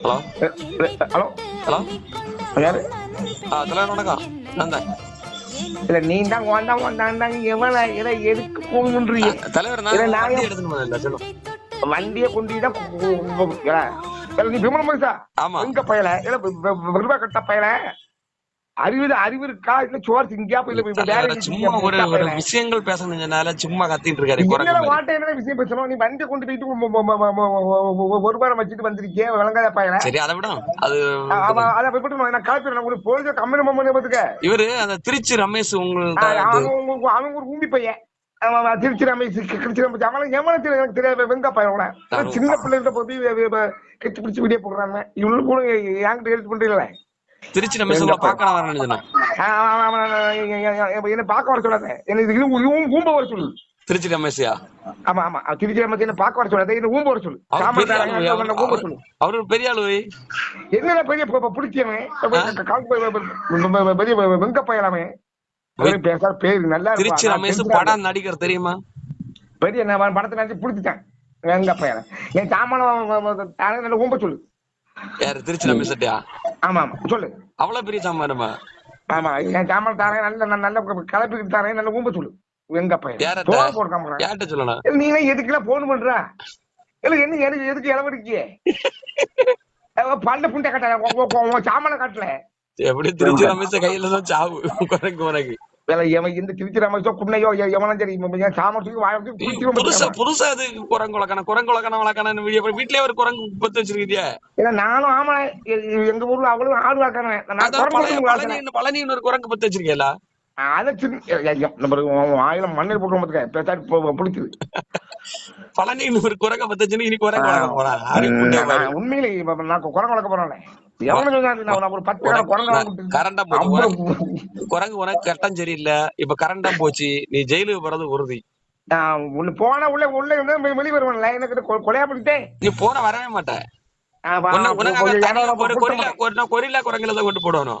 Hello hello hello யாரு ஆ தலைவர் வணக்கம் நான் தான் இல்ல நீ தான் வந்தா வந்தாங்க எவன இதை எதுக்கு போகணுன்றீங்க தலைவர் இல்ல, நான் நான் வண்டி போனேன் சொல்லும் வண்டியை கொண்டு தான் நீ விமல மனுஷா ஆமா எங்க பயல இல்ல கட்ட பயல அறிவு அறிவு இருக்கா? இல்ல சோறு திங்கியா? இல்ல வேற சும்மா ஒரு ஒரு விஷயங்கள் பேசணும்னால சும்மா கத்திட்டு இருக்காரு என்ன. வாட்ட என்ன விஷயம் பேசணும்? நீ வண்டி கொண்டு போயிட்டு ஒரு வாரம் வச்சுட்டு வந்திருக்கே விளங்காத பயல சரி அதை விட. அது அதை போயிட்டு நான் கலப்பிடுறேன் உங்களுக்கு போலீஸ் கம்பெனி மம்மனே பார்த்துக்க இவரு அந்த திருச்சி ரமேஷ் உங்களுக்கு அவன் ஒரு ஊம்பி பையன். திருச்சி ரமேஷ் திருச்சி ரமேஷ். அவன் எவன தெரியும்? எனக்கு தெரியாது. வெங்க பையன். சின்ன பிள்ளைகிட்ட போய் கட்டி பிடிச்சி வீடியோ போடுறாங்க இவனு கூட என்கிட்ட ஹெல்ப் பண்றீங்களே? திருச்சி அவன் அவன் அவன் என்ன பார்க்க வர சொல்லாத என்ன இது ஊம்ப வர சொல்லு திருச்சி ரமேஷயா ஆமா ஆமா திருச்சி ரமேஷ் என்ன பார்க்க வர சொல்லாத என்ன ஊம்ப வர சொல்லு அவர் சாமான் சொல்லு ஒரு பெரிய ஆளு வை. என்னடா பெரிய பிடிச்சவன் பெரிய வெங்க பயலாமே பேசாத பேரு நல்லா. திருச்சி ரமேஷ் படம் நடிகர் தெரியுமா பெரிய நான் படத்தை நினைச்சு பிடிச்சிட்டேன் வெங்க பையன் என் நல்ல ஊம்ப சொல்லு யாரு திருச்சி ரமேஷ் ஆமா ஆமா சொல்லு. அவ்வளவு பெரிய சாமானுமா ஆமா என் சாமான் தாரேன் நல்ல நல்ல கலப்பிக்கிட்டு தாரேன் நல்ல ஊம்ப சொல்லு. வெங்க பையன் யார்கிட்ட? சொல்லணும்? நீ எதுக்குலாம் போன் பண்ற? இல்ல என்ன எதுக்கு எதுக்கு இளவடிக்கிய பல்ல புண்டை கட்ட சாமான காட்டல. எப்படி திருச்சி ரமேஷ் கையில தான் சாவு. குரங்கு குரங்கு. வேலை எவன் இந்த திருச்சி ரமேஷோ குன்னையோ எவனும் சரி சாமத்துக்கு குடிச்சிரும் புதுசா. புதுசா அது குரங்கு வளர்க்கணும் குரங்கு வளர்க்கணும் வளர்க்கணும் வீடியோ வீட்லயே ஒரு குரங்கு பத்து வச்சிருக்கியா ஏன்னா நானும் ஆமா எங்க ஊர்ல அவளும் ஆடு வளர்க்கறேன். பழனி ஒரு குரங்கு பத்து வச்சிருக்கீல அதை ஆயிரம் மண்ணில் போட்டு பார்த்துக்க பேசாடி போ- பிடிச்சது பழனின்னு ஒரு குரங்க பத்து வச்சுன்னு இனி குரங்கு உண்மையிலே நான் குரங்கு வளர்க்க போறேன். குரங்கு உனக்கு- கட்டம் சரியில்லை. இப்ப கரண்டா போச்சு. நீ ஜெயிலுக்கு போறது உறுதி. நான் உள்ள போனா உள்ள உள்ள வெளிய வருவேன்ல. எனக்கு கொலையா பண்ணிட்டேன் நீ போன வரவே மாட்டேன். கொரில்லா குரங்குல தான் கொண்டு போடணும்